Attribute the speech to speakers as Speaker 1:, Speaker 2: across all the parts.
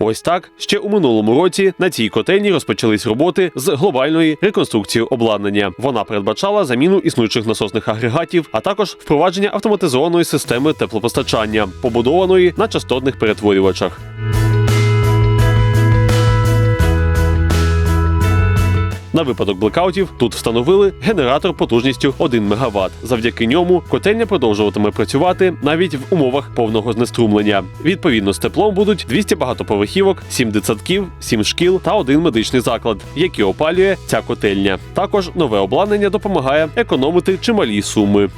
Speaker 1: Ось так ще у минулому році на цій котельні розпочались роботи з глобальної реконструкції обладнання. Вона передбачала заміну існуючих насосних агрегатів, а також впровадження автоматизованої системи теплопостачання, побудованої на частотних перетворювачах. На випадок блекаутів тут встановили генератор потужністю 1 МВт. Завдяки ньому котельня продовжуватиме працювати навіть в умовах повного знеструмлення. Відповідно, з теплом будуть 200 багатоповерхівок, 7 дитсадків, 7 шкіл та один медичний заклад, який опалює ця котельня. Також нове обладнання допомагає економити чималі суми.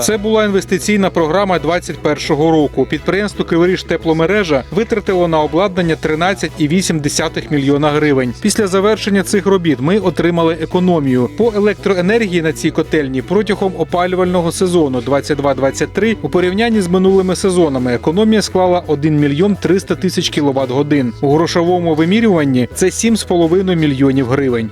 Speaker 2: Це була інвестиційна програма 2021 року. Підприємство Криворіж тепломережа витратило на обладнання 13,8 мільйона гривень. Після завершення цих робіт ми отримали економію по електроенергії на цій котельні протягом опалювального сезону 22-23 у порівнянні з минулими сезонами. Економія склала 1 мільйон 300 тисяч кіловат годин. У грошовому вимірюванні це 7,5 мільйонів гривень.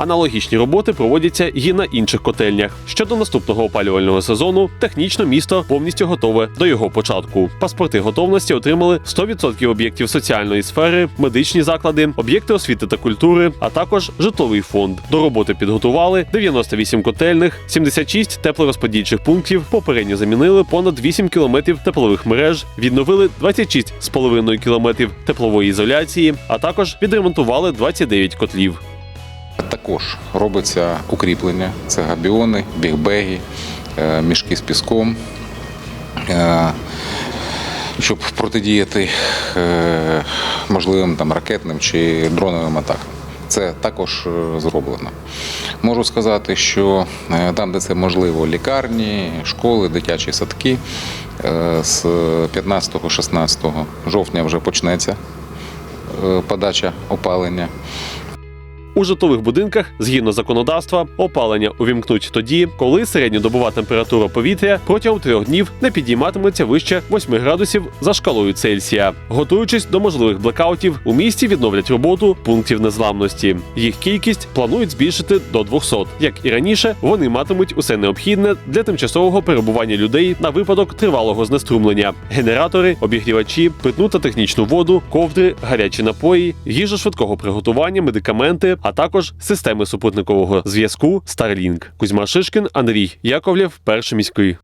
Speaker 1: Аналогічні роботи проводяться і на інших котельнях. Щодо наступного опалювального сезону, технічно місто повністю готове до його початку. Паспорти готовності отримали 100% об'єктів соціальної сфери, медичні заклади, об'єкти освіти та культури, а також житловий фонд. До роботи підготували 98 котельних, 76 теплорозподільчих пунктів. Попередньо замінили понад 8 кілометрів теплових мереж, відновили 26,5 кілометрів теплової ізоляції, а також відремонтували 29 котлів.
Speaker 3: Також робиться укріплення. Це габіони, бігбеги, е, мішки з піском. е, Щоб протидіяти е, можливим там ракетним чи дроновим атакам. Це також зроблено. Можу сказати, що там, де це можливо, лікарні, школи, дитячі садки, з 15-16 жовтня вже почнеться подача опалення.
Speaker 1: У житлових будинках, згідно законодавства, опалення увімкнуть тоді, коли середньодобова температура повітря протягом трьох днів не підійматиметься вище 8 градусів за шкалою Цельсія. Готуючись до можливих блекаутів, у місті відновлять роботу пунктів незламності. Їх кількість планують збільшити до 200. Як і раніше, вони матимуть усе необхідне для тимчасового перебування людей на випадок тривалого знеструмлення: генератори, обігрівачі, питну та технічну воду, ковдри, гарячі напої, їжа швидкого приготування, медикаменти, а також системи супутникового зв'язку Starlink. Кузьма Шишкін, Андрій Яковлєв, перший міський.